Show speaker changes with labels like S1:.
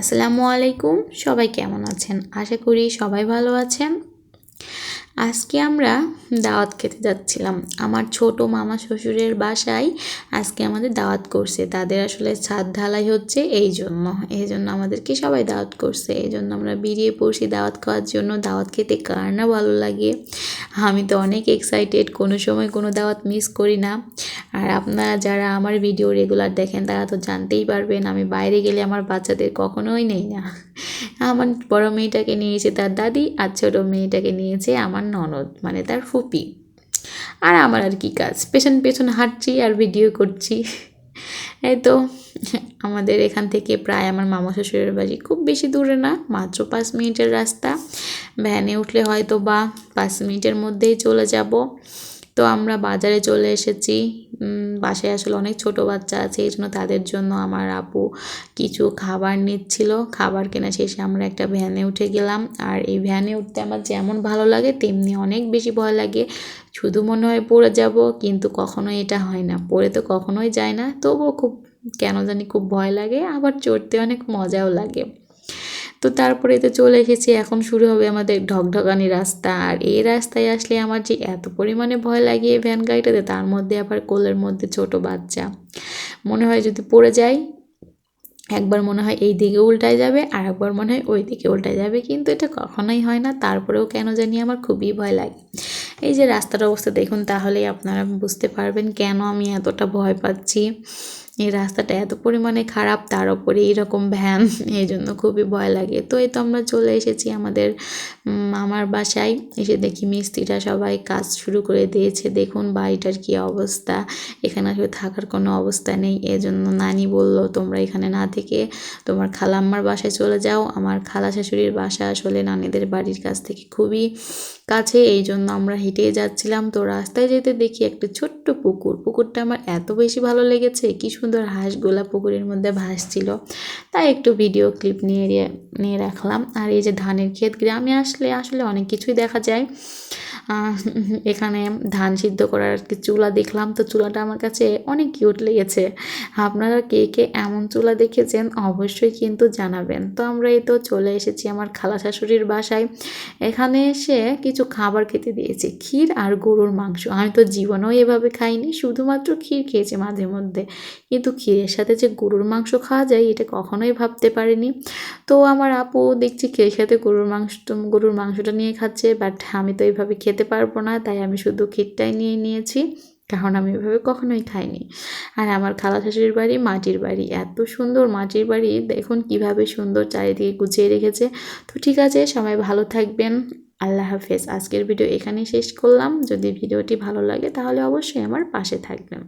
S1: আসসালামু আলাইকুম। সবাই কেমন আছেন? আশা করি সবাই ভালো আছেন। আজকে আমরা দাওয়াত খেতে যাচ্ছিলাম। আমার ছোট মামা শ্বশুরের বাসায় আজকে আমাদের দাওয়াত করছে। তাদের আসলে ছাদ ঢালাই হচ্ছে এই জন্য এই জন্য আমাদেরকে সবাই দাওয়াত করছে। এই জন্য আমরা বেরিয়ে পড়ছি দাওয়াত খাওয়ার জন্য। দাওয়াত খেতে কার না ভালো লাগে। আমি তো অনেক এক্সাইটেড কোনো সময় কোনো দাওয়াত মিস করি না। আর আপনারা যারা আমার ভিডিও রেগুলার দেখেন, তারা তো জানতেই পারবেন আমি বাইরে গেলে আমার বাচ্চাদের কখনোই নেই না। আমার বড় মেয়েটাকে নিয়েছে তার দাদি আর ছোটো মেয়েটাকে নিয়েছে আমার ননদ মানে তার ফুপি। আর আমার আর কি কাজ, পেছন পেছন হাঁটছি আর ভিডিও করছি। এই তো, আমাদের এখান থেকে প্রায় আমার মামা শ্বশুরের বাড়ি খুব বেশি দূরে না, মাত্র পাঁচ মিনিটের রাস্তা। ভ্যানে উঠলে হয়তো বা পাঁচ মিনিটের মধ্যেই চলে যাব। তো আমরা বাজারে চলে এসেছি। বাসায় আসলে অনেক ছোট বাচ্চা আছে, এই জন্য তাদের জন্য আমার আপু কিছু খাবার নিচ্ছিল। খাবার কেনা শেষে আমরা একটা ভ্যানে উঠে গেলাম। আর এই ভ্যানে উঠতে আমার যেমন ভালো লাগে, তেমনি অনেক বেশি ভয় লাগে। শুধু মনে হয় পড়ে যাব, কিন্তু কখনো এটা হয় না। পড়ে তো কখনোই যায় না, তবুও খুব, কেন জানি খুব ভয় লাগে, আবার চড়তে অনেক মজাও লাগে। তো তারপরে তো চলে এসেছি, এখন শুরু হবে আমাদের ঢকঢকানি রাস্তা। আর এই রাস্তায় আসলে আমার যে এত পরিমাণে ভয় লাগে ভ্যান গাড়িটাতে, তার মধ্যে আবার কোলের মধ্যে ছোট বাচ্চা। মনে হয় যদি পড়ে যায় একবার মনে হয় এই দিকে উল্টায় যাবে আর একবার মনে হয় ওই দিকে উল্টায় যাবে। কিন্তু এটা কখনোই হয় না, তারপরেও কেন জানি আমার খুবই ভয় লাগে। এই যে রাস্তার অবস্থা দেখুন, তাহলেই আপনারা বুঝতে পারবেন কেন আমি এতটা ভয় পাচ্ছি। এই রাস্তাটা এত পরিমাণে খারাপ, তার উপরে এরকম ভ্যান এই জন্য খুবই ভয় লাগে। তো এই তো আমরা চলে এসেছি আমাদের মামার বাসায়। এসে দেখি মিস্ত্রিরা সবাই কাজ শুরু করে দিয়েছে। দেখুন বাড়িটার কি অবস্থা। এখানে আসলে থাকার কোনো অবস্থা নেই। এজন্য নানি বলল, তোমরা এখানে না থেকে তোমার খালা খালাম্মার বাসায় চলে যাও। আমার খালা শাশুড়ির বাসা আসলে নানিদের বাড়ির কাছ থেকে খুবই কাছে। এই জন্য আমরা হেঁটে যাচ্ছিলাম। তো রাস্তায় যেতে দেখি একটা ছোট্ট পুকুর। পুকুরটা আমার এত বেশি ভালো লেগেছে। কি হাঁসগুলা পুকুরের মধ্যে ভাসছিল। তাই একটু ভিডিও ক্লিপ নিয়ে নিয়ে রাখলাম। আর এই যে ধানের ক্ষেত, গ্রামে আসলে আসলে অনেক কিছুই দেখা যায়। এখানে ধান সিদ্ধ করার আর কি চুলা দেখলাম, তো চুলাটা আমার কাছে অনেক কিউট লেগেছে। আপনারা কে কে এমন চুলা দেখেছেন অবশ্যই কিন্তু জানাবেন। তো আমরা এই তো চলে এসেছি আমার খালা শাশুড়ির বাসায়। এখানে এসে কিছু খাবার খেতে দিয়েছে, ক্ষীর আর গরুর মাংস। আমি তো জীবনেও এভাবে খাইনি, শুধুমাত্র ক্ষীর খেয়েছি মাঝে মধ্যে। কিন্তু ক্ষীরের সাথে যে গরুর মাংস খাওয়া যায়, এটা কখনোই ভাবতে পারিনি। তো আমার আপু দেখছি ক্ষীরের সাথে গরুর মাংস, গরুর মাংসটা নিয়ে খাচ্ছে বাট আমি তো এইভাবে খেতে পারব না, তাই আমি শুধু ক্ষীরটাই নিয়ে নিয়েছি, কারণ আমি এভাবে কখনোই খাইনি। আর আমার খালা শাশুড়ির বাড়ি মাটির বাড়ি, এত সুন্দর মাটির বাড়ি, দেখুন কীভাবে সুন্দর চারিদিকে গুছিয়ে রেখেছে। তো ঠিক আছে, সবাই ভালো থাকবেন, আল্লাহ হাফেজ। আজকের ভিডিও এখানেই শেষ করলাম, যদি ভিডিওটি ভালো লাগে তাহলে অবশ্যই আমার পাশে থাকবেন।